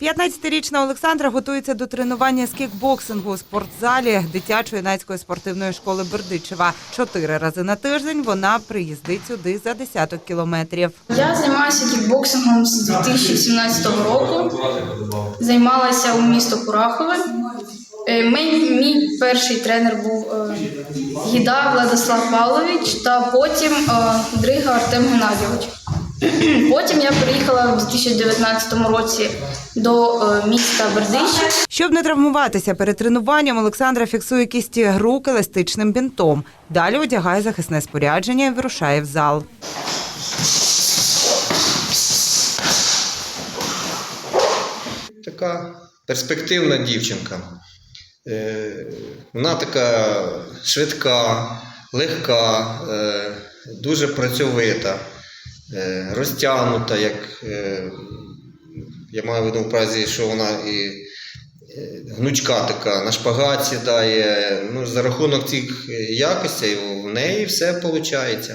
15-річна Олександра готується до тренування з кікбоксингу у спортзалі дитячо-юнацької спортивної школи Бердичева. Чотири рази на тиждень вона приїздить сюди за десяток кілометрів. Я займаюся кікбоксингом з 2017 року. Займалася у місто Курахове. Е, Мій, мій перший тренер був е, Гіда Владислав Павлович та потім е, Дрига Артем Геннадійович. Потім я приїхала в 2019 році до е, міста Бердичів. Щоб не травмуватися перед тренуванням, Олександра фіксує кісті рук еластичним бінтом. Далі одягає захисне спорядження і вирушає в зал. Така перспективна дівчинка. Е, Вона така швидка, легка, е, дуже працьовита, розтягнута, як е, я маю в виду що вона і е, гнучка така, на шпагат сідає. Ну, за рахунок цих якостей в неї все виходить.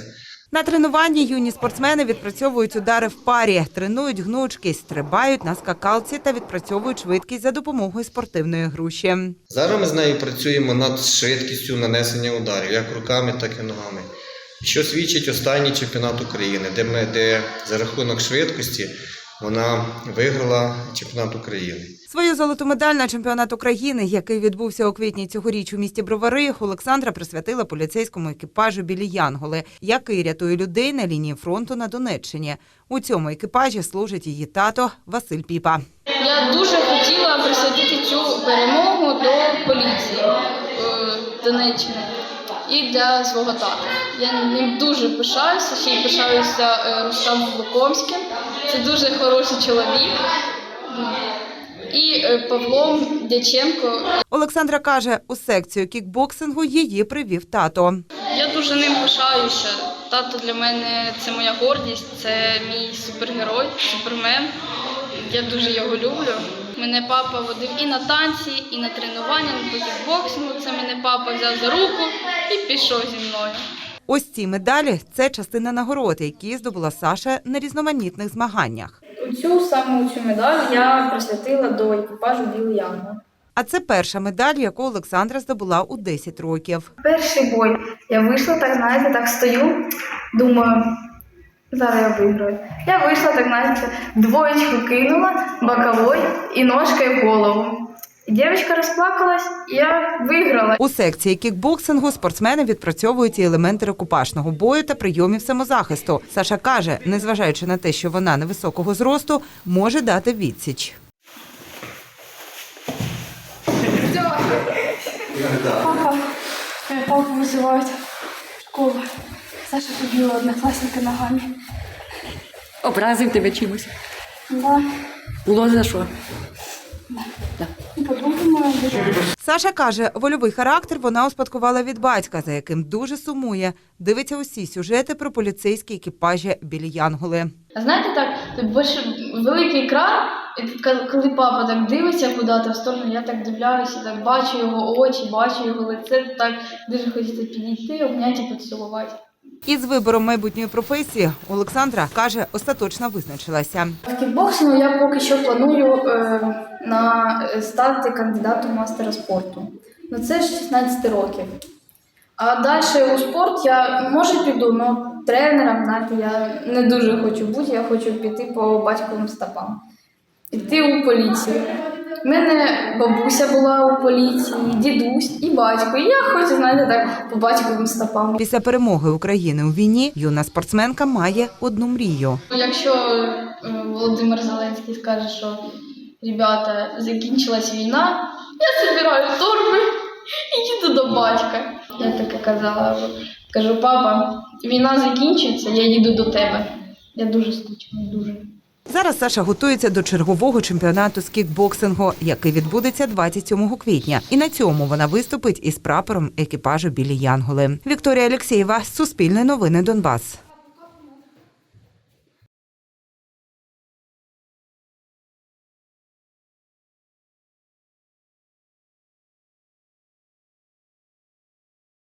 На тренуванні юні спортсмени відпрацьовують удари в парі, тренують гнучкість, стрибають на скакалці та відпрацьовують швидкість за допомогою спортивної груші. Зараз ми з нею працюємо над швидкістю нанесення ударів, як руками, так і ногами. Що свідчить останній чемпіонат України, де, ми, де за рахунок швидкості вона виграла чемпіонат України. Свою золоту медаль на чемпіонат України, який відбувся у квітні цьогоріч у місті Бровари, Олександра присвятила поліцейському екіпажу білі Янголи, який рятує людей на лінії фронту на Донеччині. У цьому екіпажі служить її тато Василь Піпа. Я дуже хотіла присвятити цю перемогу до поліції е, Донеччини і для свого тата. Я ним дуже пишаюся, ще й пишаюся е, Рустамом Лукомським. Це дуже хороший чоловік. І е, Павлом Дяченко. Олександра каже, у секцію кікбоксингу її привів тато. Я дуже ним пишаюся. Тато для мене це моя гордість, це мій супергерой, супермен. Я дуже його люблю. Мене папа водив і на танці, і на тренування по кікбоксингу. Це мене папа взяв за руку і пішов зі мною. Ось ці медалі це частина нагород, які здобула Саша на різноманітних змаганнях. Цю саму цю медаль я присвятила до екіпажу Білий Янгол. А це перша медаль, яку Олександра здобула у 10 років. Перший бой я вийшла, так знаєте, так стою, думаю, зараз я виграю. Я вийшла, так знаєте, двоєчку кинула, боковой і ножкою в голову. І дівчинка розплакалась, і я виграла. У секції кікбоксингу спортсмени відпрацьовують і елементи рукопашного бою та прийомів самозахисту. Саша каже, незважаючи на те, що вона невисокого зросту, може дати відсіч. Папа, э, папу вызывают в школу. Саша побила одноклассника ногами. Образив тебе чимось. Да. Було за що? І дуже. Саша каже, вольовий характер вона успадкувала від батька, за яким дуже сумує. Дивиться усі сюжети про поліцейські екіпажі білі Янголи. А знаєте, так, тут більше великий екран, і тут коли- коли папа так дивиться куди-то в сторону, я так дивляюся, так бачу його очі, бачу його лице, так дуже хочеться підійти, обняти і поцілувати. Із вибором майбутньої професії Олександра каже, остаточно визначилася. В кікбоксингу я поки що планую е, на е, стати кандидатом мастера спорту. Ну це ж 16 років. А далі у спорт я може піду, але тренером, знаєте, я не дуже хочу бути, я хочу піти по батьковим стопам. Піти у поліцію. У мене бабуся була у поліції, дідусь і батько. І я хочу, знаєте, так, по батьковим стопам. Після перемоги України у війні юна спортсменка має одну мрію. Якщо е, Володимир Зеленський скаже, що ребята, закінчилась війна, я збираю торби і їду до батька. Я таке казала, кажу, папа, війна закінчується, я їду до тебе. Я дуже скучила, дуже. Зараз Саша готується до чергового чемпіонату з кікбоксингу, який відбудеться 27 квітня. І на цьому вона виступить із прапором екіпажу білі Янголи. Вікторія Алєксєєва, Суспільне новини Донбас.